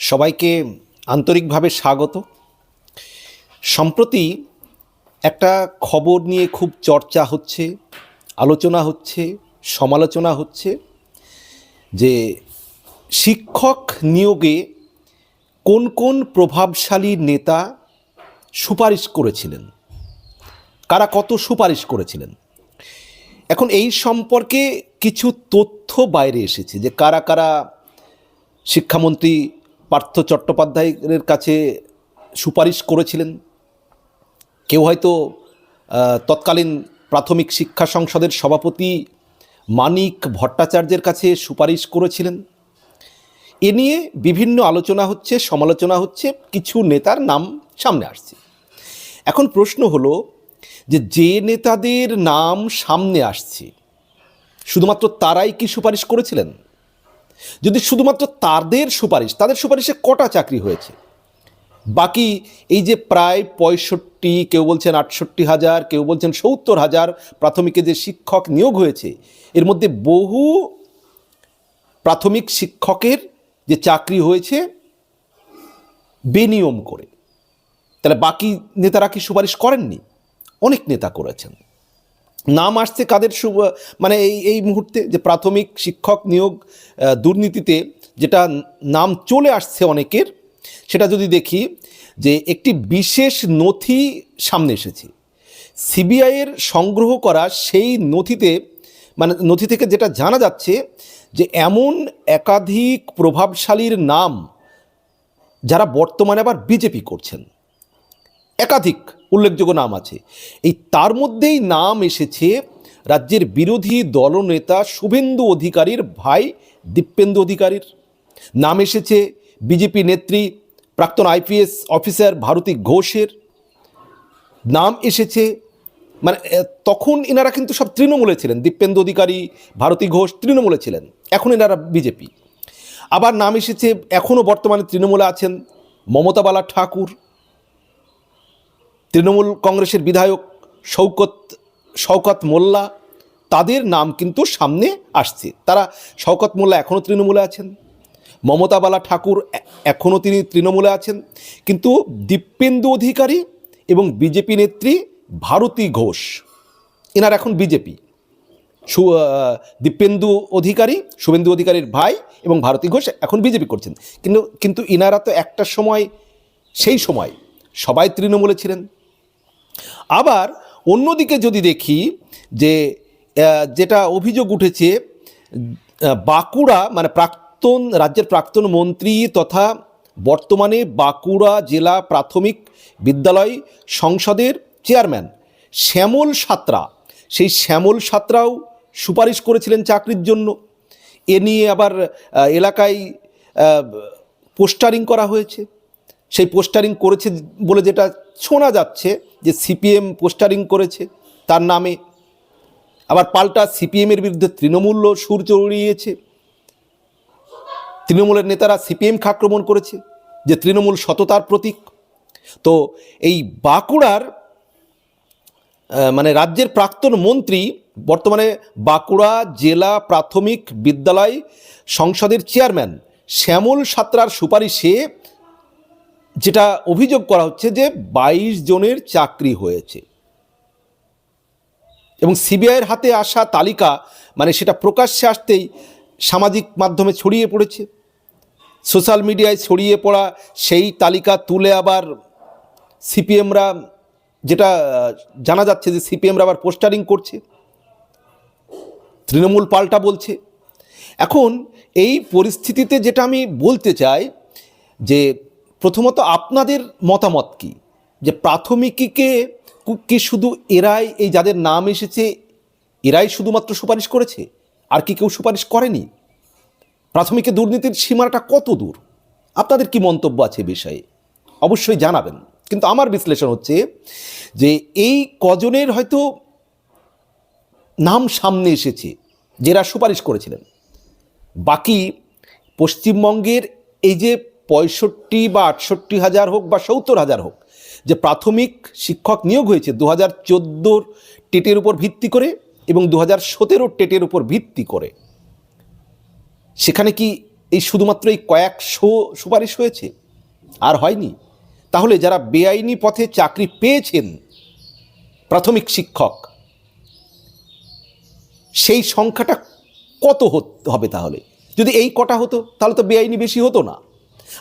সবাইকে আন্তরিকভাবে স্বাগত। সম্প্রতি একটা খবর নিয়ে খুব চর্চা হচ্ছে, আলোচনা হচ্ছে, সমালোচনা হচ্ছে যে শিক্ষক নিয়োগে কোন কোন প্রভাবশালী নেতা সুপারিশ করেছিলেন? কারা কত সুপারিশ করেছিলেন? এখন এই সম্পর্কে কিছু তথ্য বাইরে এসেছে যে কারা কারা শিক্ষামন্ত্রী পার্থ চট্টোপাধ্যায়ের কাছে সুপারিশ করেছিলেন। কেউ হয়তো তৎকালীন প্রাথমিক শিক্ষা সংসদের সভাপতি মানিক ভট্টাচার্যের কাছে সুপারিশ করেছিলেন। এ নিয়ে বিভিন্ন আলোচনা হচ্ছে, সমালোচনা হচ্ছে, কিছু নেতার নাম সামনে আসছে। এখন প্রশ্ন হলো যে যে নেতাদের নাম সামনে আসছে, শুধুমাত্র তারাই কি সুপারিশ করেছিলেন? যদি শুধুমাত্র তাদের সুপারিশ, তাদের সুপারিশে কটা চাকরি হয়েছে? বাকি এই যে প্রায় পঁয়ষট্টি, কেউ বলছেন আটষট্টি হাজার, কেউ বলছেন সত্তর হাজার প্রাথমিকে যে শিক্ষক নিয়োগ হয়েছে, এর মধ্যে বহু প্রাথমিক শিক্ষকের যে চাকরি হয়েছে, বেনিয়ম করে। তাহলে বাকি নেতারা কি সুপারিশ করেননি? অনেক নেতা করেছেন। নাম আসছে কাদের সু মানে এই এই মুহূর্তে যে প্রাথমিক শিক্ষক নিয়োগ দুর্নীতিতে যেটা নাম চলে আসছে অনেকের, সেটা যদি দেখি যে একটি বিশেষ নথি সামনে এসেছে। সিবিআইয়ের সংগ্রহ করা সেই নথিতে মানে নথি থেকে যেটা জানা যাচ্ছে যে এমন একাধিক প্রভাবশালীর নাম যারা বর্তমানে আবার বিজেপি করছেন। একাধিক উল্লেখযোগ্য নাম আছে। এই তার মধ্যেই নাম এসেছে রাজ্যের বিরোধী দলনেতা শুভেন্দু অধিকারীর ভাই দীপেন্দু অধিকারীর। নাম এসেছে বিজেপি নেত্রী, প্রাক্তন আইপিএস অফিসার ভারতী ঘোষের। নাম এসেছে মানে তখন এনারা কিন্তু সব তৃণমূলে ছিলেন। দীপেন্দু অধিকারী, ভারতী ঘোষ তৃণমূলে ছিলেন। এখন এনারা বিজেপি। আবার নাম এসেছে এখনও বর্তমানে তৃণমূলে আছেন মমতা বালা ঠাকুর। তৃণমূল কংগ্রেসের বিধায়ক শৌকত শওকত মোল্লা, তাদের নাম কিন্তু সামনে আসছে। তারা শওকত মোল্লা এখনও তৃণমূলে আছেন মমতা বালা ঠাকুর এখনও তিনি তৃণমূলে আছেন, কিন্তু দীপেন্দু অধিকারী এবং বিজেপি নেত্রী ভারতী ঘোষ, এনার এখন বিজেপি। সু দীপেন্দু অধিকারী, শুভেন্দু অধিকারীর ভাই এবং ভারতী ঘোষ এখন বিজেপি করছেন। কিন্তু কিন্তু ইনারা তো একটা সময়, সেই সময় সবাই তৃণমূলে ছিলেন। আবার অন্যদিকে যদি দেখি যে যেটা অভিযোগ উঠেছে বাঁকুড়া মানে প্রাক্তন, রাজ্যের প্রাক্তন মন্ত্রী তথা বর্তমানে বাঁকুড়া জেলা প্রাথমিক বিদ্যালয় সংসদের চেয়ারম্যান শ্যামল সাঁতরা। সেই শ্যামল সাঁতরাও সুপারিশ করেছিলেন চাকরির জন্য। এ নিয়ে আবার এলাকায় পোস্টারিং করা হয়েছে। সেই পোস্টারিং করেছে বলে যেটা শোনা যাচ্ছে যে সিপিএম পোস্টারিং করেছে, তার নামে আবার পাল্টা সিপিএমের বিরুদ্ধে তৃণমূলও সুর চড়িয়েছে। তৃণমূলের নেতারা সিপিএমকে আক্রমণ করেছে যে তৃণমূল সততার প্রতীক। তো এই বাঁকুড়ার মানে রাজ্যের প্রাক্তন মন্ত্রী, বর্তমানে বাঁকুড়া জেলা প্রাথমিক বিদ্যালয় সংসদের চেয়ারম্যান শ্যামল সাঁতরার সুপারিশে যেটা অভিযোগ করা হচ্ছে যে বাইশ জনের চাকরি হয়েছে। এবং সিবিআইয়ের হাতে আসা তালিকা মানে সেটা প্রকাশ্যে আসতেই সামাজিক মাধ্যমে ছড়িয়ে পড়েছে। সোশ্যাল মিডিয়ায় ছড়িয়ে পড়া সেই তালিকা তুলে আবার সিপিএমরা, যেটা জানা যাচ্ছে যে সিপিএমরা আবার পোস্টারিং করছে। তৃণমূল পাল্টা বলছে। এখন এই পরিস্থিতিতে যেটা আমি বলতে চাই যে প্রথমত আপনাদের মতামত কি? যে প্রাথমিকীকে কু- শুধু এরাই, এই যাদের নাম এসেছে, এরাই শুধুমাত্র সুপারিশ করেছে? আর কি কেউ সুপারিশ করেনি? প্রাথমিকে দুর্নীতির সীমাটা কত দূর? আপনাদের কি মন্তব্য আছে বিষয়ে? অবশ্যই জানাবেন। কিন্তু আমার বিশ্লেষণ হচ্ছে যে এই কজনের হয়তো নাম সামনে এসেছে, যারা সুপারিশ করেছিলেন। বাকি পশ্চিমবঙ্গের এই যে পঁয়ষট্টি বা আটষট্টি হাজার হোক বা সত্তর হাজার হোক, যে প্রাথমিক শিক্ষক নিয়োগ হয়েছে দু হাজার চোদ্দোর টেটের উপর ভিত্তি করে এবং দু হাজার সতেরোর টেটের উপর ভিত্তি করে। সেখানে কি এই শুধুমাত্র এই কয়েকশো সুপারিশ হয়েছে? আর হয়নি। তাহলে যারা বেআইনি পথে চাকরি পেয়েছেন প্রাথমিক শিক্ষক, সেই সংখ্যাটা কত হত- হবে তাহলে? যদি এই কটা হতো, তাহলে তো বেআইনি বেশি হতো না।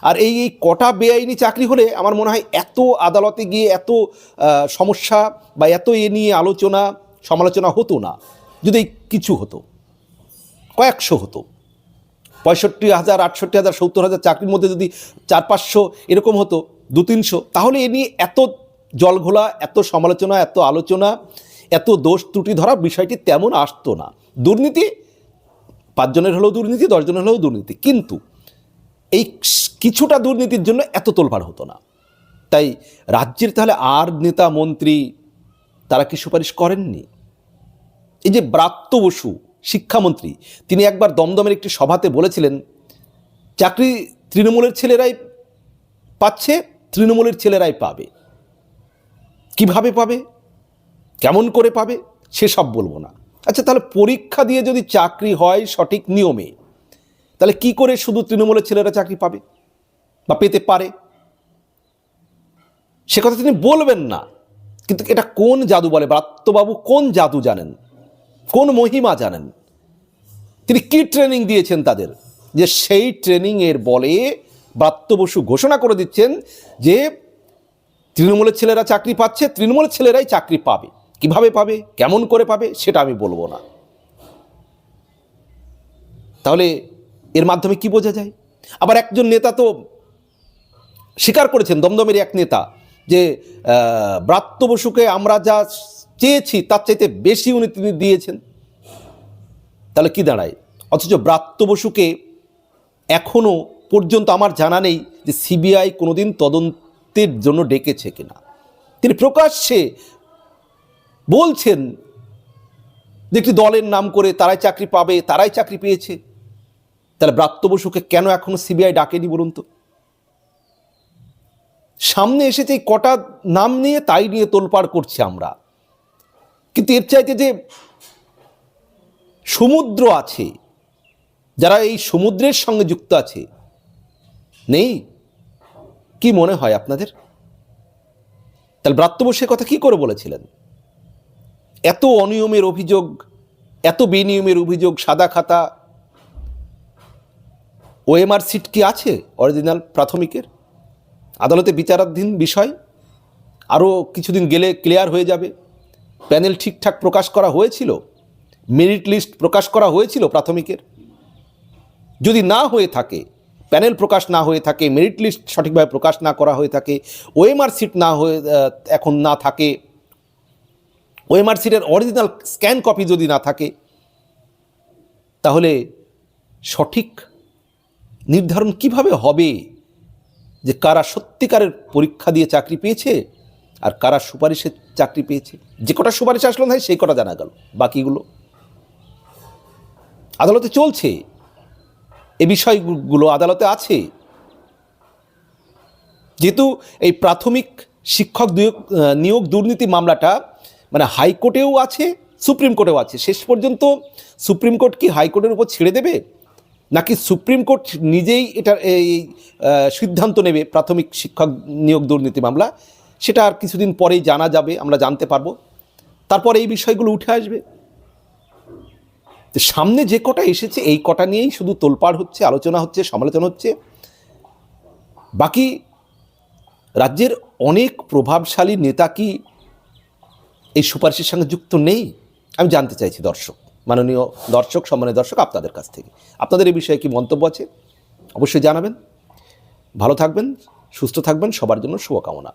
আর এই এই কটা বেআইনি চাকরি হলে আমার মনে হয় এত আদালতে গিয়ে এত সমস্যা বা এত এ নিয়ে আলোচনা, সমালোচনা হতো না। যদি কিছু হতো, কয়েকশো হতো। পঁয়ষট্টি হাজার, আটষট্টি হাজার, সত্তর হাজার চাকরির মধ্যে যদি চার, পাঁচশো এরকম হতো, দু, তিনশো, তাহলে এ নিয়ে এত জলঘোলা, এত সমালোচনা, এত আলোচনা, এত দোষ ত্রুটি ধরা বিষয়টি তেমন আসতো না। দুর্নীতি, পাঁচজনের হলেও দুর্নীতি, দশজনের হলেও দুর্নীতি। কিন্তু এই কিছুটা দুর্নীতির জন্য এত তোলপাড় হতো না। তাই রাজ্যের তাহলে আর নেতা, মন্ত্রী তারা কি সুপারিশ করেননি? এই যে ব্রাত্য বসু, শিক্ষামন্ত্রী, তিনি একবার দমদমের একটি সভাতে বলেছিলেন, চাকরি তৃণমূলের ছেলেরাই পাচ্ছে, তৃণমূলের ছেলেরাই পাবে। কীভাবে পাবে? কেমন করে পাবে? সেসব বলব না। আচ্ছা তাহলে পরীক্ষা দিয়ে যদি চাকরি হয় সঠিক নিয়মে তাহলে কি করে শুধু তৃণমূলের ছেলেরা চাকরি পাবে বা পেতে পারে? সে কথা তিনি বলবেন না। কিন্তু এটা কোন জাদু বলে? ব্রাত্যবাবু কোন জাদু জানেন? কোন মহিমা জানেন? তিনি কি ট্রেনিং দিয়েছেন তাদের? যে সেই ট্রেনিংয়ের বলে ব্রাত্য বসু ঘোষণা করে দিচ্ছেন যে তৃণমূলের ছেলেরা চাকরি পাচ্ছে, তৃণমূলের ছেলেরাই চাকরি পাবে। কীভাবে পাবে? কেমন করে পাবে? সেটা আমি বলব না। তাহলে এর মাধ্যমে কি বোঝা যায়? আবার একজন নেতা তো স্বীকার করেছেন, দমদমের এক নেতা, যে ব্রাত্য বসুকে আমরা যা চেয়েছি তার চাইতে বেশি উনি তিনি দিয়েছেন। তাহলে কি দাঁড়ায়? অথচ ব্রাত্য বসুকে এখনও পর্যন্ত আমার জানা নেই যে সিবিআই কোনোদিন তদন্তের জন্য ডেকেছে কিনা। তিনি প্রকাশ্যে বলছেন যে একটি দলের নাম করে তারাই চাকরি পাবে, তারাই চাকরি পেয়েছে। তাহলে ব্রাত্য বসুকে কেন এখনও সিবিআই ডাকেনি বলুন তো? সামনে এসেছে এই কটা নাম নিয়ে, তাই নিয়ে তোলপাড় করছি আমরা। কিন্তু এর চাইতে যে সমুদ্র আছে, যারা এই সমুদ্রের সঙ্গে যুক্ত আছে, নেই? কি মনে হয় আপনাদের? তাহলে ব্রাত্য বসু কথা কি করে বলেছিলেন? এত অনিয়মের অভিযোগ, এত বেনিয়মের অভিযোগ, সাদা খাতা ওএমআর সিট কি আছে অরিজিনাল প্রাথমিকের? আদালতে বিচারাধীন বিষয়, আরও কিছুদিন গেলে ক্লিয়ার হয়ে যাবে। প্যানেল ঠিকঠাক প্রকাশ করা হয়েছিল? মেরিট লিস্ট প্রকাশ করা হয়েছিল প্রাথমিকের? যদি না হয়ে থাকে, প্যানেল প্রকাশ না হয়ে থাকে, মেরিট লিস্ট সঠিকভাবে প্রকাশ না করা হয়ে থাকে, ওএমআর সিট না হয়ে এখন না থাকে, ওএমআর সিটের অরিজিনাল স্ক্যান কপি যদি না থাকে, তাহলে সঠিক নির্ধারণ কীভাবে হবে যে কারা সত্যিকারের পরীক্ষা দিয়ে চাকরি পেয়েছে আর কারা সুপারিশের চাকরি পেয়েছে? যে কটা সুপারিশ আসলো না সেই কটা জানা গেল। বাকিগুলো? আদালতে চলছে। এ বিষয়গুলো আদালতে আছে। যেহেতু এই প্রাথমিক শিক্ষক নিয়োগ দুর্নীতি মামলাটা মানে হাইকোর্টেও আছে, সুপ্রিম কোর্টেও আছে। শেষ পর্যন্ত সুপ্রিম কোর্ট কি হাইকোর্টের উপর ছেড়ে দেবে? নাকি সুপ্রিম কোর্ট নিজেই এটার এই সিদ্ধান্ত নেবে প্রাথমিক শিক্ষক নিয়োগ দুর্নীতি মামলা? সেটা আর কিছুদিন পরেই জানা যাবে, আমরা জানতে পারব। তারপর এই বিষয়গুলো উঠে আসবে। সামনে যে কটা এসেছে, এই কটা নিয়েই শুধু তোলপাড় হচ্ছে, আলোচনা হচ্ছে, সমালোচনা হচ্ছে। বাকি রাজ্যের অনেক প্রভাবশালী নেতা কি এই সুপারিশের সঙ্গে যুক্ত নেই? আমি জানতে চাইছি, দর্শক। মাননীয় দর্শক সম্মানের দর্শক, আপনাদের কাছ থেকে। আপনাদের এই বিষয়ে কি মন্তব্য আছে? অবশ্যই জানাবেন। ভালো থাকবেন, সুস্থ থাকবেন, সবার জন্য শুভকামনা।